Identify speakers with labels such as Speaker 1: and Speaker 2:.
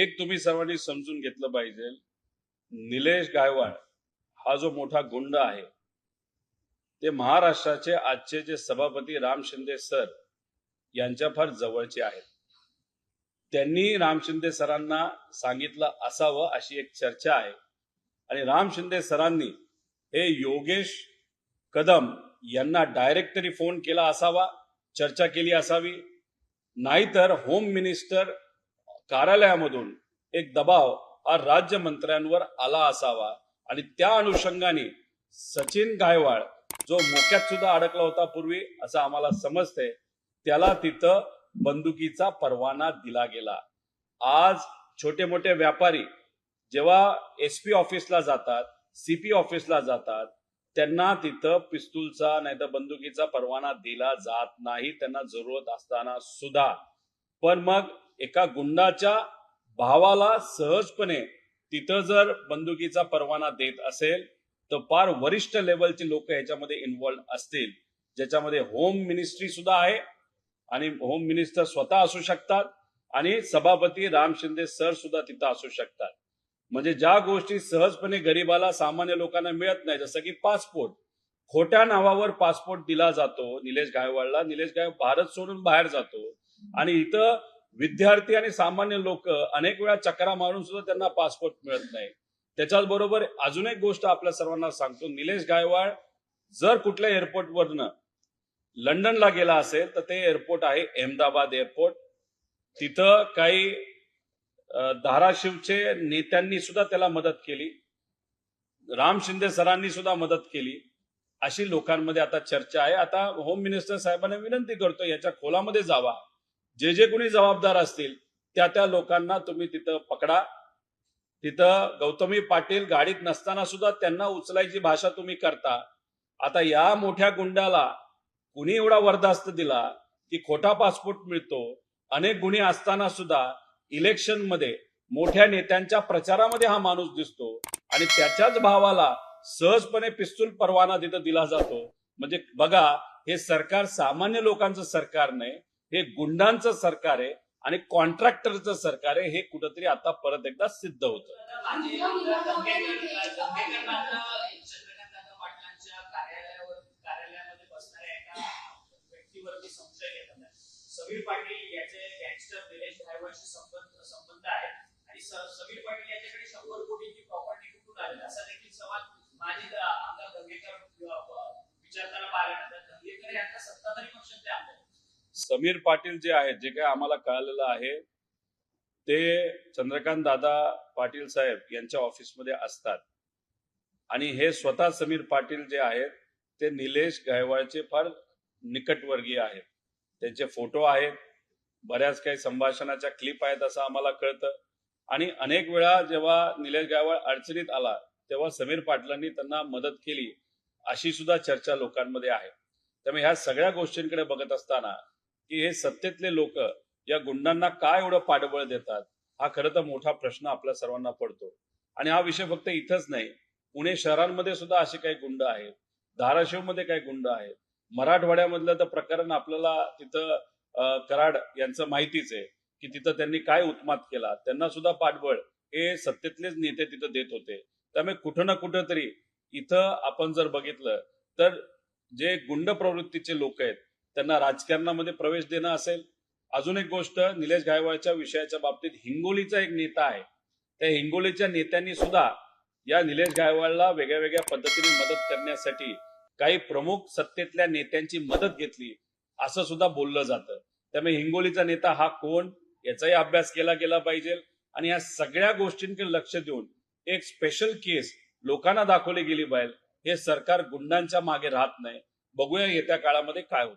Speaker 1: एक तुम्ही सर्वांनी समजून घेतलं पाहिजे निलेश गायवाड हा जो मोठा गुंड आहे ते महाराष्ट्राचे आजचे जे सभापती राम शिंदे सर यांच्या फार जवळचे आहेत. त्यांनी राम शिंदे सरांना सांगितलं असावं अशी एक चर्चा आहे. आणि राम शिंदे सरांनी हे योगेश कदम यांना डायरेक्ट तरी फोन केला असावा चर्चा केली असावी नाहीतर होम मिनिस्टर कार्यालयामधून एक दबाव हा राज्यमंत्र्यांवर आला असावा. आणि त्या अनुषंगाने सचिन गायवाळ जो मोक्यात सुद्धा अडकला होता पूर्वी असं आम्हाला समजते त्याला तिथं बंदुकीचा परवाना दिला गेला. आज छोटे मोठे व्यापारी जेव्हा एस पी ऑफिसला जातात सीपी ऑफिसला जातात त्यांना तिथं पिस्तूलचा नाही तर बंदुकीचा परवाना दिला जात नाही त्यांना जरूरत असताना सुद्धा. पण मग एका गुंडाच्या भावाला सहजपणे तिथं जर बंदुकीचा परवाना देत असेल तर फार वरिष्ठ लेवलचे लोक ह्याच्यामध्ये इन्व्हॉल्ड असतील. ज्याच्यामध्ये होम मिनिस्ट्री सुद्धा आहे आणि होम मिनिस्टर स्वतः असू शकतात आणि सभापती राम शिंदे सर सुद्धा तिथं असू शकतात. म्हणजे ज्या गोष्टी सहजपणे गरीबाला सामान्य लोकांना मिळत नाही जसं की पासपोर्ट. खोट्या नावावर पासपोर्ट दिला जातो निलेश गायवाडला निलेश गायवाड भारत सोडून बाहेर जातो. आणि इथं विद्यार्थी आणि सामान्य लोक अनेक वेळा चक्रा मारून सुद्धा त्यांना पासपोर्ट मिळत नाही. त्याच्याच बरोबर अजून एक गोष्ट आपल्या सर्वांना सांगतो. निलेश गायवाड जर कुठल्या एअरपोर्टवरनं लंडनला गेला असेल तर ते एअरपोर्ट आहे अहमदाबाद एअरपोर्ट तिथं काही धाराशिवचे नेत्यांनी सुद्धा त्याला मदत केली. राम शिंदे सरांनी सुद्धा मदत केली. अशी लोकांमध्ये आता चर्चा आहे. आता होम मिनिस्टर साहेबांना विनंती करतो याच्या खोलामध्ये जावा. जे जे कोणी जबाबदार असतील त्या त्या लोकांना तुम्ही तिथं पकडा. तिथं गौतमी पाटील गाडीत नसताना सुद्धा त्यांना उचलायची भाषा तुम्ही करता. आता या मोठ्या गुंडाला कुणी एवढा वरदास्त दिला की खोटा पासपोर्ट मिळतो? अनेक गुन्हे असताना सुद्धा इलेक्शनमध्ये मोठ्या नेत्यांच्या प्रचारामध्ये हा माणूस दिसतो आणि त्याच्याच भावाला सहजपणे पिस्तूल परवाना तिथं दिला जातो. म्हणजे बघा हे सरकार सामान्य लोकांचं सरकार नाही हे गुंडांचं सरकार आहे आणि कॉन्ट्रॅक्टरचं सरकार आहे हे कुठंतरी आता परत एकदा सिद्ध होत.
Speaker 2: समीर पाटील याचे गँगस्टर निलेश संबंध संबंध आहे आणि समीर पाटील शंभर कोटीची प्रॉपर्टी कुठून आली असा देखील सवाल आमदार विचारताना पाहायला मिळतात दंगेकर यांना सत्ताधारी पक्षातले आमदार
Speaker 1: समीर पाटील जे आहेत जे काही आम्हाला कळालेलं आहे ते चंद्रकांत दादा पाटील साहेब यांच्या ऑफिसमध्ये असतात. आणि हे स्वतः समीर पाटील जे आहेत ते निलेश गायवाळचे फार निकटवर्गीय आहेत. त्यांचे फोटो आहेत बऱ्याच काही संभाषणाच्या क्लिप आहेत असं आम्हाला कळतं. आणि अनेक वेळा जेव्हा निलेश गायवाळ अडचणीत आला तेव्हा समीर पाटलांनी त्यांना मदत केली अशी सुद्धा चर्चा लोकांमध्ये आहे. त्यामुळे ह्या सगळ्या गोष्टींकडे बघत असताना की हे सत्तेतले लोक या गुंडांना काय एवढं पाठबळ देतात? हा खरं तर मोठा प्रश्न आपल्या सर्वांना पडतो. आणि हा विषय फक्त इथंच नाही पुणे शहरांमध्ये सुद्धा असे काही गुंड आहेत. धाराशिवमध्ये काही गुंड आहेत. मराठवाड्यामधलं तर प्रकरण आपल्याला तिथं कराड यांचं माहितीच आहे की तिथं त्यांनी काय उत्मात केला. त्यांना सुद्धा पाठबळ हे सत्तेतलेच नेते तिथं देत होते. त्यामुळे कुठं ना कुठं तरी इथं आपण जर बघितलं तर जे गुंड प्रवृत्तीचे लोक आहेत त्यांना राजकारणामध्ये प्रवेश देणं असेल. अजून एक गोष्ट निलेश गायकवाडच्या विषयाच्या बाबतीत हिंगोलीचा एक नेता आहे. त्या हिंगोलीच्या नेत्यांनी सुद्धा या निलेश गायवाडला वेगळ्या वेगळ्या पद्धतीने मदत करण्यासाठी काही प्रमुख सत्तेतल्या नेत्यांची मदत घेतली असं सुद्धा बोललं जातं. त्यामुळे हिंगोलीचा नेता हा कोण याचाही अभ्यास केला गेला पाहिजे. आणि या सगळ्या गोष्टींकडे लक्ष देऊन एक स्पेशल केस लोकांना दाखवली गेली पाहिजे. हे सरकार गुंडांच्या मागे राहत नाही. बघूया येत्या काळामध्ये काय होतं.